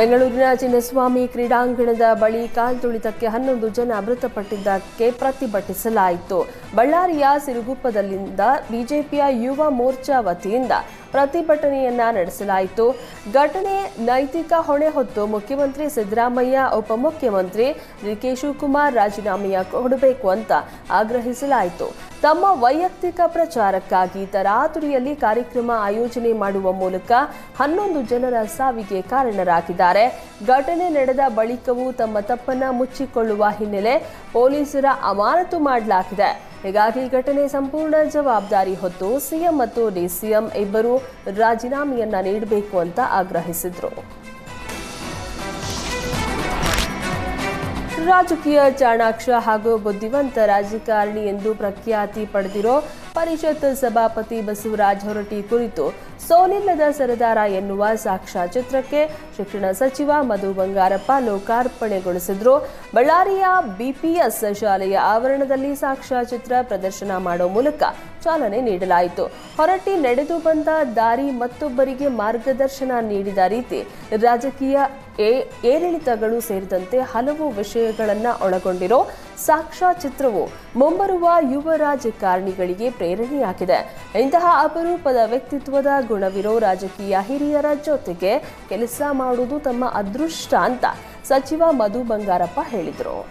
ಬೆಂಗಳೂರಿನ ಚಿನ್ನಸ್ವಾಮಿ ಕ್ರೀಡಾಂಗಣದ ಬಳಿ ಕಾಲ್ತುಳಿತಕ್ಕೆ ಹನ್ನೊಂದು ಜನ ಮೃತಪಟ್ಟಿದ್ದಕ್ಕೆ ಪ್ರತಿಭಟಿಸಲಾಯಿತು. ಬಳ್ಳಾರಿಯ ಸಿರುಗುಪ್ಪದಲ್ಲಿಂದ ಬಿಜೆಪಿಯ ಯುವ ಮೋರ್ಚಾ ವತಿಯಿಂದ ಪ್ರತಿಭಟನೆಯನ್ನ ನಡೆಸಲಾಯಿತು. ಘಟನೆ ನೈತಿಕ ಹೊಣೆ ಹೊತ್ತು ಮುಖ್ಯಮಂತ್ರಿ ಸಿದ್ದರಾಮಯ್ಯ, ಉಪಮುಖ್ಯಮಂತ್ರಿ ಡಿಕೆ ಶಿವಕುಮಾರ್ ರಾಜೀನಾಮೆಯ ಕೊಡಬೇಕು ಅಂತ ಆಗ್ರಹಿಸಲಾಯಿತು. ತಮ್ಮ ವೈಯಕ್ತಿಕ ಪ್ರಚಾರಕ್ಕಾಗಿ ತರಾತುರಿಯಲ್ಲಿ ಕಾರ್ಯಕ್ರಮ ಆಯೋಜನೆ ಮಾಡುವ ಮೂಲಕ ಹನ್ನೊಂದು ಜನರ ಸಾವಿಗೆ ಕಾರಣರಾಗಿದ್ದಾರೆ. ಘಟನೆ ನಡೆದ ಬಳಿಕವೂ ತಮ್ಮ ತಪ್ಪನ್ನ ಮುಚ್ಚಿಕೊಳ್ಳುವ ಹಿನ್ನೆಲೆ ಪೊಲೀಸರ ಅಮಾನತು ಮಾಡಲಾಗಿದೆ. ಹೀಗಾಗಿ ಘಟನೆ ಸಂಪೂರ್ಣ ಜವಾಬ್ದಾರಿ ಹೊತ್ತು ಸಿಎಂ ಮತ್ತು ಡಿಸಿಎಂ ಇಬ್ಬರು ರಾಜೀನಾಮೆಯನ್ನ ನೀಡಬೇಕು ಅಂತ ಆಗ್ರಹಿಸಿದ್ರು. ರಾಜಕೀಯ ಚಾಣಾಕ್ಷ ಹಾಗೂ ಬುದ್ಧಿವಂತ ರಾಜಕಾರಣಿ ಎಂದು ಪ್ರಖ್ಯಾತಿ ಪಡೆದಿರೋ ಪರಿಷತ್ ಸಭಾಪತಿ ಬಸವರಾಜ ಹೊರಟ್ಟಿ ಕುರಿತು ಸೋಲಿಲ್ಲದ ಸರದಾರ ಎನ್ನುವ ಸಾಕ್ಷ್ಯಚಿತ್ರಕ್ಕೆ ಶಿಕ್ಷಣ ಸಚಿವ ಮಧು ಬಂಗಾರಪ್ಪ ಲೋಕಾರ್ಪಣೆಗೊಳಿಸಿದ್ರು. ಬಳ್ಳಾರಿಯ ಬಿಪಿಎಸ್ ಶಾಲೆಯ ಆವರಣದಲ್ಲಿ ಸಾಕ್ಷ್ಯಚಿತ್ರ ಪ್ರದರ್ಶನ ಮಾಡೋ ಮೂಲಕ ಚಾಲನೆ ನೀಡಲಾಯಿತು. ಹೊರಟ್ಟಿ ನಡೆದು ಬಂದ ದಾರಿ ಮತ್ತೊಬ್ಬರಿಗೆ ಮಾರ್ಗದರ್ಶನ ನೀಡಿದ ರೀತಿ ರಾಜಕೀಯ ಏರಿಳಿತಗಳು ಸೇರಿದಂತೆ ಹಲವು ವಿಷಯಗಳನ್ನು ಒಳಗೊಂಡಿರೋ ಸಾಕ್ಷ್ಯಚಿತ್ರವು ಮುಂಬರುವ ಯುವ ರಾಜಕಾರಣಿಗಳಿಗೆ ಪ್ರೇರಣೆಯಾಗಿದೆ. ಇಂತಹ ಅಪರೂಪದ ವ್ಯಕ್ತಿತ್ವದ ಗುಣವಿರೋ ರಾಜಕೀಯ ಹಿರಿಯರ ಜೊತೆಗೆ ಕೆಲಸ ಮಾಡುವುದು ತಮ್ಮ ಅದೃಷ್ಟ ಅಂತ ಸಚಿವ ಮಧು ಬಂಗಾರಪ್ಪ ಹೇಳಿದರು.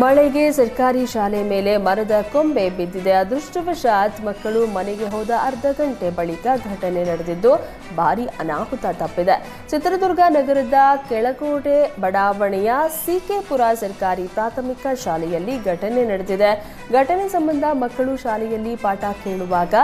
ಮಳೆಗೆ ಸರ್ಕಾರಿ ಶಾಲೆ ಮೇಲೆ ಮರದ ಕೊಂಬೆ ಬಿದ್ದಿದೆ. ಅದೃಷ್ಟವಶಾತ್ ಮಕ್ಕಳು ಮನೆಗೆ ಹೋದ ಅರ್ಧ ಗಂಟೆ ಬಳಿಕ ಘಟನೆ ನಡೆದಿದ್ದು, ಭಾರಿ ಅನಾಹುತ ತಪ್ಪಿದೆ. ಚಿತ್ರದುರ್ಗ ನಗರದ ಕೆಳಕೋಟೆ ಬಡಾವಣೆಯ ಸಿಕೆಪುರ ಸರ್ಕಾರಿ ಪ್ರಾಥಮಿಕ ಶಾಲೆಯಲ್ಲಿ ಘಟನೆ ನಡೆದಿದೆ. ಘಟನೆ ಸಂಬಂಧ ಮಕ್ಕಳು ಶಾಲೆಯಲ್ಲಿ ಪಾಠ ಕೇಳುವಾಗ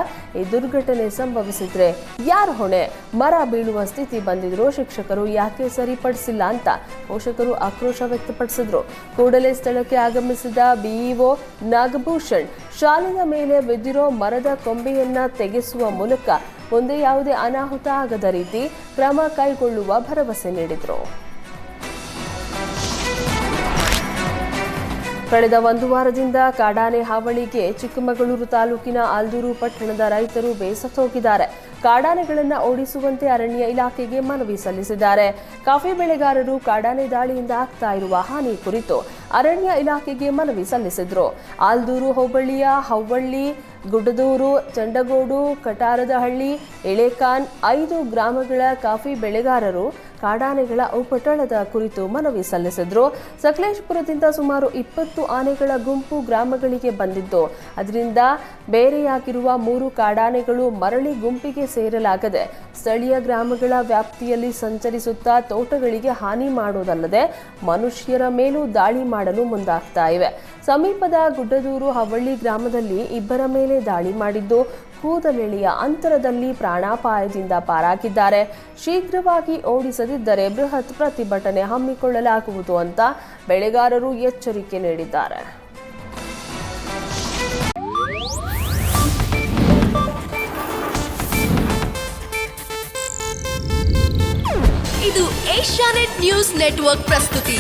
ಈ ದುರ್ಘಟನೆ ಸಂಭವಿಸಿದ್ರೆ ಯಾರು ಹೊಣೆ? ಮರ ಬೀಳುವ ಸ್ಥಿತಿ ಬಂದಿದ್ರು ಶಿಕ್ಷಕರು ಯಾಕೆ ಸರಿಪಡಿಸಿಲ್ಲ ಅಂತ ಪೋಷಕರು ಆಕ್ರೋಶ ವ್ಯಕ್ತಪಡಿಸಿದ್ರು. ಕೂಡಲೇ ಸ್ಥಳಕ್ಕೆ ಆಗಮಿಸಿದ ಬಿಇಒ ನಾಗಭೂಷಣ್ ಶಾಲೆಯ ಮೇಲೆ ಬಿದ್ದಿರೋ ಮರದ ಕೊಂಬೆಯನ್ನ ತೆಗೆಸುವ ಮೂಲಕ ಮುಂದೆ ಯಾವುದೇ ಅನಾಹುತ ಆಗದ ರೀತಿ ಕ್ರಮ ಕೈಗೊಳ್ಳುವ ಭರವಸೆ ನೀಡಿದರು. ಕಳೆದ ಒಂದು ವಾರದಿಂದ ಕಾಡಾನೆ ಹಾವಳಿಗೆ ಚಿಕ್ಕಮಗಳೂರು ತಾಲೂಕಿನ ಆಲ್ದೂರು ಪಟ್ಟಣದ ರೈತರು ಬೇಸತ್ತೋಗಿದ್ದಾರೆ. ಕಾಡಾನೆಗಳನ್ನು ಓಡಿಸುವಂತೆ ಅರಣ್ಯ ಇಲಾಖೆಗೆ ಮನವಿ ಸಲ್ಲಿಸಿದ್ದಾರೆ. ಕಾಫಿ ಬೆಳೆಗಾರರು ಕಾಡಾನೆ ದಾಳಿಯಿಂದ ಆಗ್ತಾ ಇರುವ ಹಾನಿ ಕುರಿತು ಅರಣ್ಯ ಇಲಾಖೆಗೆ ಮನವಿ ಸಲ್ಲಿಸಿದ್ರು. ಆಲ್ದೂರು ಹೋಬಳಿಯ ಹವ್ವಳ್ಳಿ, ಗುಡ್ಡದೂರು, ಚಂಡಗೋಡು ಕಟಾರದಹಳ್ಳಿ ಎಳೆಕಾನ್ ಐದು ಗ್ರಾಮಗಳ ಕಾಫಿ ಬೆಳೆಗಾರರು ಕಾಡಾನೆಗಳ ಔಪಟಳದ ಕುರಿತು ಮನವಿ ಸಲ್ಲಿಸಿದ್ರು. ಸಕಲೇಶಪುರದಿಂದ ಸುಮಾರು ಇಪ್ಪತ್ತು ಆನೆಗಳ ಗುಂಪು ಗ್ರಾಮಗಳಿಗೆ ಬಂದಿದ್ದು, ಅದರಿಂದ ಬೇರೆಯಾಗಿರುವ ಮೂರು ಕಾಡಾನೆಗಳು ಮರಳಿ ಗುಂಪಿಗೆ ಸೇರಲಾಗದೆ ಸ್ಥಳೀಯ ಗ್ರಾಮಗಳ ವ್ಯಾಪ್ತಿಯಲ್ಲಿ ಸಂಚರಿಸುತ್ತಾ ತೋಟಗಳಿಗೆ ಹಾನಿ ಮಾಡುವುದಲ್ಲದೆ ಮನುಷ್ಯರ ಮೇಲೂ ದಾಳಿ ಮಾಡಲು ಮುಂದಾಗ್ತಾ ಇವೆ. ಸಮೀಪದ ಗುಡ್ಡದೂರು ಹವಳ್ಳಿ ಗ್ರಾಮದಲ್ಲಿ ಇಬ್ಬರ ಮೇಲೆ ದಾಳಿ ಮಾಡಿದ್ದು ಕೂದಲೆಳೆಯ ಅಂತರದಲ್ಲಿ ಪ್ರಾಣಾಪಾಯದಿಂದ ಪಾರಾಗಿದ್ದಾರೆ. ಶೀಘ್ರವಾಗಿ ಓಡಿಸದಿದ್ದರೆ ಬೃಹತ್ ಪ್ರತಿಭಟನೆ ಹಮ್ಮಿಕೊಳ್ಳಲಾಗುವುದು ಅಂತ ಬೆಳೆಗಾರರು ಎಚ್ಚರಿಕೆ ನೀಡಿದ್ದಾರೆ. ಇದು ಏಷ್ಯಾನೆಟ್ ನ್ಯೂಸ್ ನೆಟ್ವರ್ಕ್ ಪ್ರಸ್ತುತಿ.